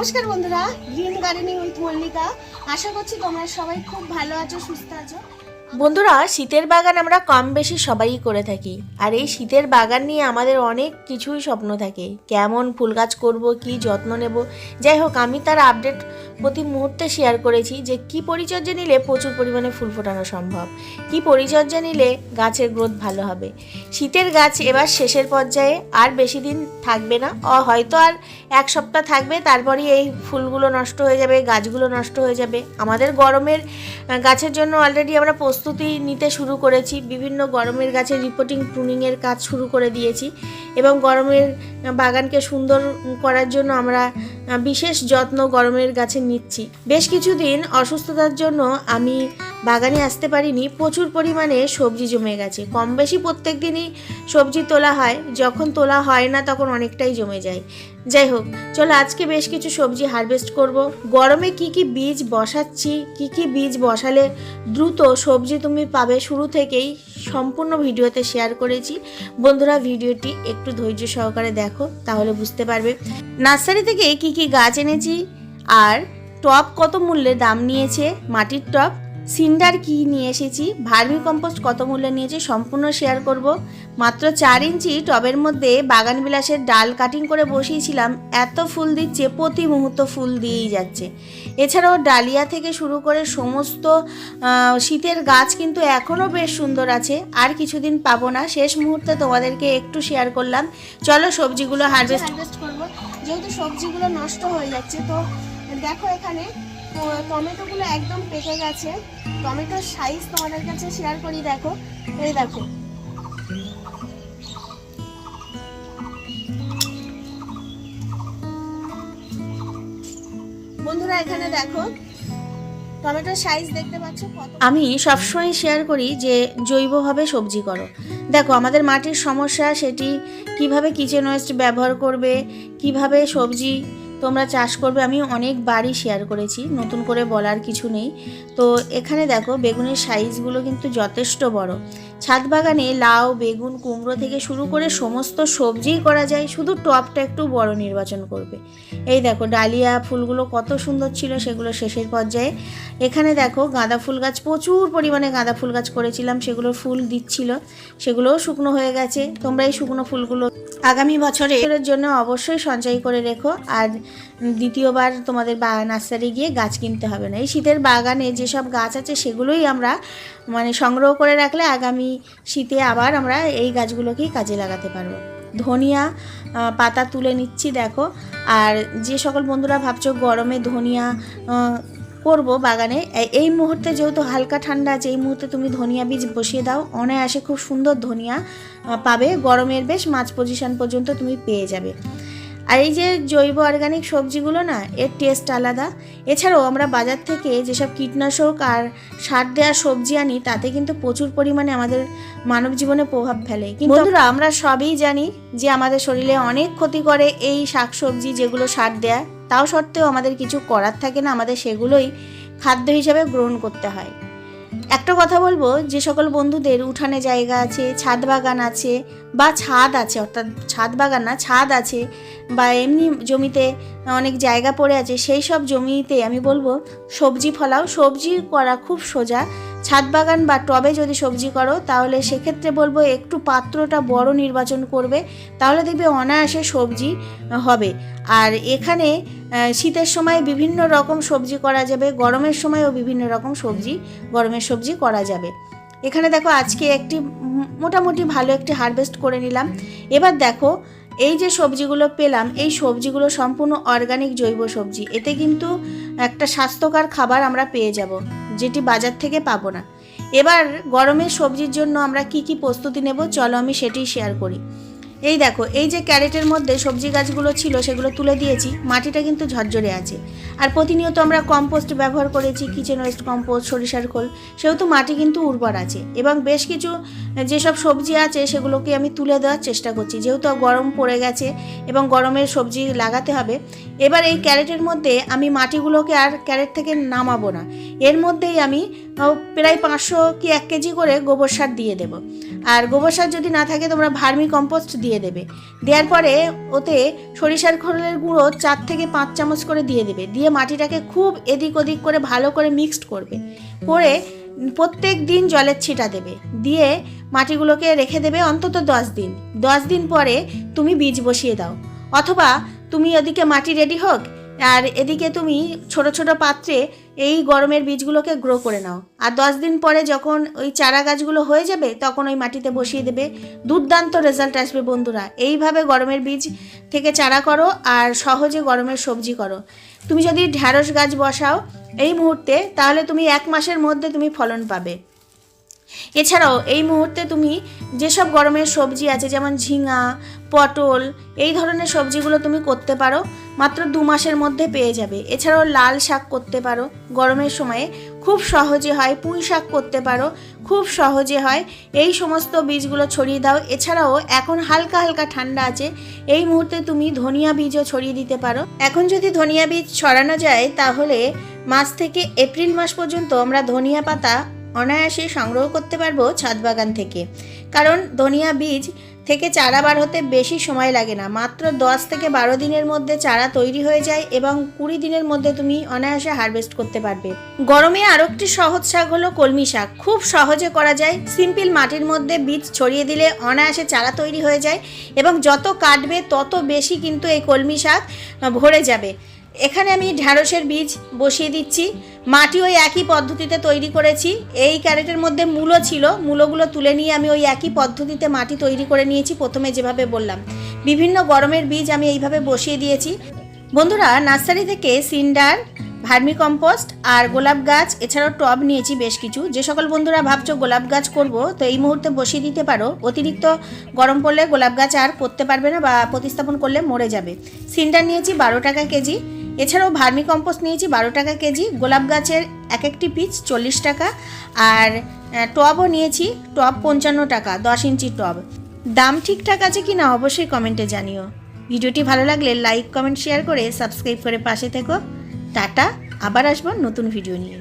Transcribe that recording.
নমস্কার বন্ধুরা, green gardening with Mallika. আশা করছি তোমরা সবাই খুব ভালো আছো, সুস্থ আছো। বন্ধুরা, শীতের বাগান আমরা কম বেশি সবাই করে থাকি। আর এই শীতের বাগান নিয়ে আমাদের অনেক কিছুই স্বপ্ন থাকে। কেমন ফুল গাছ করব, কি যত্ন নেব? যাই হোক, আমি তার আপডেট প্রতি মুহূর্তে শেয়ার করেছি যে, কি পরিচর্যা নিলে প্রচুর পরিমাণে ফুল ফোটানো সম্ভব? কি পরিচর্যা নিলে গাছের গ্রোথ ভালো হবে? শীতের গাছ এবার শেষের পর্যায়ে আর বেশি দিন থাকবে না। অ, হয়তো আর এক সপ্তাহ থাকবে, তারপরেই এই ফুলগুলো নষ্ট হয়ে যাবে, গাছগুলো নষ্ট হয়ে যাবে। আমাদের গরমের গাছের জন্য অলরেডি আমরা প্রস্তুতি নিতে শুরু করেছি। বিভিন্ন গরমের গাছের রিপোর্টিং প্রুনিংয়ের কাজ শুরু করে দিয়েছি এবং গরমের বাগানকে সুন্দর করার জন্য আমরা বিশেষ যত্ন গরমের গাছে নিচ্ছি। বেশ কিছুদিন অসুস্থতার জন্য আমি বাগানে আসতে পারিনি। প্রচুর পরিমাণে সবজি জমে গেছে। কম বেশি প্রত্যেক দিনই সবজি তোলা হয়। যখন তোলা হয় না তখন অনেকটাই জমে যায়। যাই হোক চলো আজকে বেশ কিছু সবজি হারভেস্ট করব। গরমে কি কি বীজ বসাচ্ছি, কি কি বীজ বসালে দ্রুত সবজি তুমি পাবে শুরু থেকেই সম্পূর্ণ ভিডিওতে শেয়ার করেছি। বন্ধুরা, ভিডিওটি একটু ধৈর্য সহকারে দেখো, তাহলে বুঝতে পারবে। নার্সারি থেকে কি কি গাছ এনেছি, আর টপ কত মূল্যে দাম নিয়েছে, মাটির টপ? সিন্ডার কি নিয়ে এসেছি? ভার্মি কম্পোস্ট কত মূল্য নিয়েছি সম্পূর্ণ শেয়ার করব? মাত্র চার ইঞ্চি টবের মধ্যে বাগান বিলাসের ডাল কাটিং করে বসিয়েছিলাম। এত ফুল দিচ্ছে, প্রতি মুহূর্ত ফুল দিয়েই যাচ্ছে। এছাড়াও ডালিয়া থেকে শুরু করে সমস্ত শীতের গাছ কিন্তু এখনও বেশ সুন্দর আছে। আর কিছুদিন পাবো না। শেষ মুহূর্তে তোমাদেরকে একটু শেয়ার করলাম। চলো সবজিগুলো হারভেস্ট হারভেস্ট করব। যেহেতু সবজিগুলো নষ্ট হয়ে যাচ্ছে, তো দেখো এখানে টমেটোগুলো একদম পেকে গেছে। টমেটোর সাইজ তোমাদের কাছে শেয়ার করি, দেখো। এই দেখো। বন্ধুরা, এখানে দেখো, টমেটোর সাইজ দেখতে আমি সবসময় শেয়ার করি যে জৈবভাবে সবজি করো। দেখো, আমাদের মাটির সমস্যা সেটি কীভাবে কিচেন ওয়েস্ট ব্যবহার করবে, কীভাবে সবজি তোমরা চাষ করবে, আমি অনেক অনেকবারই শেয়ার করেছি, নতুন করে বলার কিছু নেই। তো এখানে দেখো, বেগুনের সাইজগুলো কিন্তু যথেষ্ট বড়। ছাদ বাগানে লাউ, বেগুন, কুমড়ো থেকে শুরু করে সমস্ত সবজিই করা যায়, শুধু টপটা একটু বড় নির্বাচন করবে। এই দেখো, ডালিয়া ফুলগুলো কত সুন্দর ছিল, সেগুলো শেষের পর্যায়ে। এখানে দেখো, গাঁদা ফুল গাছ, প্রচুর পরিমাণে গাঁদা ফুল গাছ করেছিলাম সেগুলো ফুল দিচ্ছিল, সেগুলোও শুকনো হয়ে গেছে। তোমরা এই শুকনো ফুলগুলো আগামী বছরের জন্য অবশ্যই সঞ্চয় করে রেখো। আর দ্বিতীয়বার তোমাদের বা নার্সারি গিয়ে গাছ কিনতে হবে না। এই শীতের বাগানে যেসব গাছ আছে সেগুলোই আমরা মানে সংগ্রহ করে রাখলে আগামী শীতে আবার আমরা এই গাছগুলোকেই কাজে লাগাতে পারব। ধনিয়া পাতা তুলে নিচ্ছি, দেখো। আর যে সকল বন্ধুরা ভাবছ গরমে ধনিয়া করব বাগানে। এই মুহূর্তে যেহেতু হালকা ঠান্ডা আছে এই মুহূর্তে তুমি ধনিয়া বীজ বসিয়ে দাও। অনায়াসে খুব সুন্দর ধনিয়া পাবে। গরমের বেশ মাছ পজিশন পর্যন্ত তুমি পেয়ে যাবে। আর এই যে জৈব অর্গানিক সবজিগুলো না এর টেস্ট আলাদা। এছাড়াও আমরা বাজার থেকে যেসব কীটনাশক আর সার দেওয়া সবজি আনি তাতে কিন্তু প্রচুর পরিমাণে আমাদের মানব জীবনে প্রভাব ফেলে। কিন্তু বন্ধুরা আমরা সবই জানি যে আমাদের শরীরে অনেক ক্ষতি করে এই শাকসবজি যেগুলো সার দেয়া। তাও সত্ত্বেও আমাদের কিছু করার থাকে না, আমাদের সেগুলোই খাদ্য হিসাবে গ্রহণ করতে হয়। একটা কথা বলব, যে সকল বন্ধুদের উঠানে জায়গা আছে, ছাদ বাগান আছে, বা ছাদ আছে, অর্থাৎ ছাদ বাগান না, ছাদ আছে, বা এমনি জমিতে অনেক জায়গা পড়ে আছে, সেই সব জমিতে আমি বলব সবজি ফলাও। সবজি করা খুব সোজা ছাদ বাগান বা টবে যদি সবজি করো, তাহলে সেক্ষেত্রে বলব একটু পাত্রটা বড় নির্বাচন করবে, তাহলে দেখবে অনায়াসে সবজি হবে। আর এখানে শীতের সময় বিভিন্ন রকম সবজি করা যাবে, গরমের সময়ও বিভিন্ন রকম সবজি, গরমের সবজি করা যাবে। এখানে দেখো আজকে একটি মোটামুটি ভালো একটি হারভেস্ট করে নিলাম। এবার দেখো, এই যে সবজিগুলো পেলাম, এই সবজিগুলো সম্পূর্ণ অর্গানিক জৈব সবজি। এতে কিন্তু একটা স্বাস্থ্যকর খাবার আমরা পেয়ে যাব। যেটি বাজার থেকে পাবো না। এবার গরমের সবজির জন্য আমরা কি কি প্রস্তুতি নেব, চলো আমি সেটি শেয়ার করি। এই দেখো, এই যে ক্যারেটের মধ্যে সবজি গাছগুলো ছিল, সেগুলো তুলে দিয়েছি, মাটিটা কিন্তু ঝরঝরে আছে। আর প্রতিনিয়ত আমরা কম্পোস্ট ব্যবহার করেছি কিচেন ওয়েস্ট কম্পোস্ট সরিষার খোল, সেহেতু মাটি কিন্তু উর্বর আছে। এবং বেশ কিছু যেসব সবজি আছে, সেগুলোকে আমি তুলে দেওয়ার চেষ্টা করছি। যেহেতু গরম পড়ে গেছে এবং গরমের সবজি লাগাতে হবে, এবার এই ক্যারেটের মধ্যে আমি মাটিগুলোকে আর ক্যারেট থেকে নামাবো না। এর মধ্যেই আমি প্রায় পাঁচশো কি এক কেজি করে গোবর সার দিয়ে দেবো। আর গোবর সার যদি না থাকে, তোমরা ভার্মি কম্পোস্ট দিয়ে দিয়ে দেবে। দেওয়ার পরে ওতে সরিষার খোলের গুঁড়ো চার থেকে পাঁচ চামচ করে দিয়ে দেবে। দিয়ে মাটিটাকে খুব এদিক ওদিক করে ভালো করে মিক্সড করবে। করে প্রত্যেক দিন জলের ছিটা দেবে। দিয়ে মাটিগুলোকে রেখে দেবে অন্তত দশ দিন। দশ দিন পরে তুমি বীজ বসিয়ে দাও। অথবা তুমি ওদিকে মাটি রেডি হোক আর এদিকে তুমি ছোট ছোট পাত্রে এই গরমের বীজগুলোকে গ্রো করে নাও। আর দশ দিন পরে যখন ওই চারা গাছগুলো হয়ে যাবে, তখন ওই মাটিতে বসিয়ে দেবে। দুর্দান্ত রেজাল্ট আসবে বন্ধুরা। এইভাবে গরমের বীজ থেকে চারা করো আর সহজে গরমের সবজি করো। তুমি যদি ঢ্যাঁড়স গাছ বসাও এই মুহূর্তে, তাহলে তুমি এক মাসের মধ্যে তুমি ফলন পাবে। এছাড়াও এই মুহূর্তে তুমি যেসব গরমের সবজি আছে, যেমন ঝিঙা, পটল, এই ধরনের সবজিগুলো তুমি করতে পারো, মাত্র দু মাসের মধ্যে পেয়ে যাবে। এছাড়াও লাল শাক করতে পারো, গরমের সময়ে খুব সহজে হয়, পুঁই শাক করতে পারো, খুব সহজে হয়। এই সমস্ত বীজগুলো ছড়িয়ে দাও। এছাড়াও এখন হালকা হালকা ঠান্ডা আছে, এই মুহূর্তে তুমি ধনিয়া বীজও ছড়িয়ে দিতে পারো। এখন যদি ধনিয়া বীজ ছড়ানো যায়, তাহলে মাস থেকে এপ্রিল মাস পর্যন্ত আমরা ধনিয়া পাতা অনায়াসে সংগ্রহ করতে পারব ছাদ বাগান থেকে। কারণ ধনিয়া বীজ থেকে চারা বার হতে বেশি সময় লাগে না। মাত্র দশ থেকে বারো দিনের মধ্যে চারা তৈরি হয়ে যায় এবং কুড়ি দিনের মধ্যে তুমি অনায়াসে হারভেস্ট করতে পারবে। গরমে আরও একটি সহজ শাক হলো কলমি শাক। খুব সহজে করা যায়। সিম্পল মাটির মধ্যে বীজ ছড়িয়ে দিলে অনায়াসে চারা তৈরি হয়ে যায় এবং যত কাটবে তত বেশি কিন্তু এই কলমি শাক ভরে যাবে। এখানে আমি ঢ্যাঁড়সের বীজ বসিয়ে দিচ্ছি। মাটি ওই একই পদ্ধতিতে তৈরি করেছি। এই ক্যারেটের মধ্যে মূলো ছিল। মূলোগুলো তুলে নিয়ে আমি ওই একই পদ্ধতিতে মাটি তৈরি করে নিয়েছি প্রথমে যেভাবে বললাম। বিভিন্ন গরমের বীজ আমি এইভাবে বসিয়ে দিয়েছি। বন্ধুরা, নার্সারি থেকে সিন্ডার ভার্মি কম্পোস্ট আর গোলাপ গাছ, এছাড়াও টব নিয়েছি বেশ কিছু। যে সকল বন্ধুরা ভাবছ গোলাপ গাছ করব, তো এই মুহূর্তে বসিয়ে দিতে পারো। অতিরিক্ত গরম পড়লে গোলাপ গাছ আর করতে পারবে না বা প্রতিস্থাপন করলে মরে যাবে। সিন্ডার নিয়েছি বারো টাকা কেজি। এছাড়াও ভার্মি কম্পোস্ট নিয়েছি বারো টাকা কেজি, গোলাপ গাছের এক একটি পিচ চল্লিশ টাকা, আর টবও নিয়েছি, টব পঞ্চান্ন টাকা, দশ ইঞ্চি টব। দাম ঠিকঠাক আছে কি না অবশ্যই কমেন্টে জানিও। ভিডিওটি ভালো লাগলে লাইক, কমেন্ট, শেয়ার করে সাবস্ক্রাইব করে পাশে থেকো। টাটা, আবার আসব নতুন ভিডিও নিয়ে।